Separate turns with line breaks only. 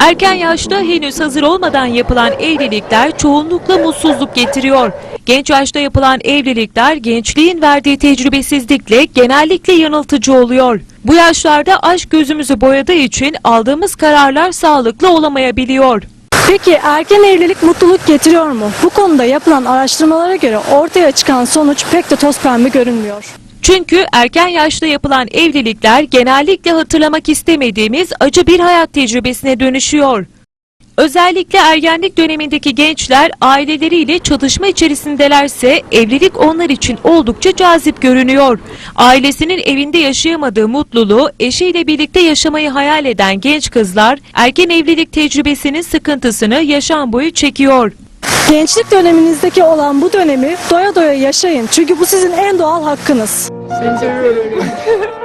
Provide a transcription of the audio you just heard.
Erken yaşta henüz hazır olmadan yapılan evlilikler çoğunlukla mutsuzluk getiriyor. Genç yaşta yapılan evlilikler gençliğin verdiği tecrübesizlikle genellikle yanıltıcı oluyor. Bu yaşlarda aşk gözümüzü boyadığı için aldığımız kararlar sağlıklı olamayabiliyor.
Peki erken evlilik mutluluk getiriyor mu? Bu konuda yapılan araştırmalara göre ortaya çıkan sonuç pek de toz pembe görünmüyor.
Çünkü erken yaşta yapılan evlilikler genellikle hatırlamak istemediğimiz acı bir hayat tecrübesine dönüşüyor. Özellikle ergenlik dönemindeki gençler aileleriyle çatışma içerisindelerse evlilik onlar için oldukça cazip görünüyor. Ailesinin evinde yaşayamadığı mutluluğu eşiyle birlikte yaşamayı hayal eden genç kızlar erken evlilik tecrübesinin sıkıntısını yaşam boyu çekiyor.
Gençlik döneminizdeki olan bu dönemi doya doya yaşayın. Çünkü bu sizin en doğal hakkınız.
神经弱弱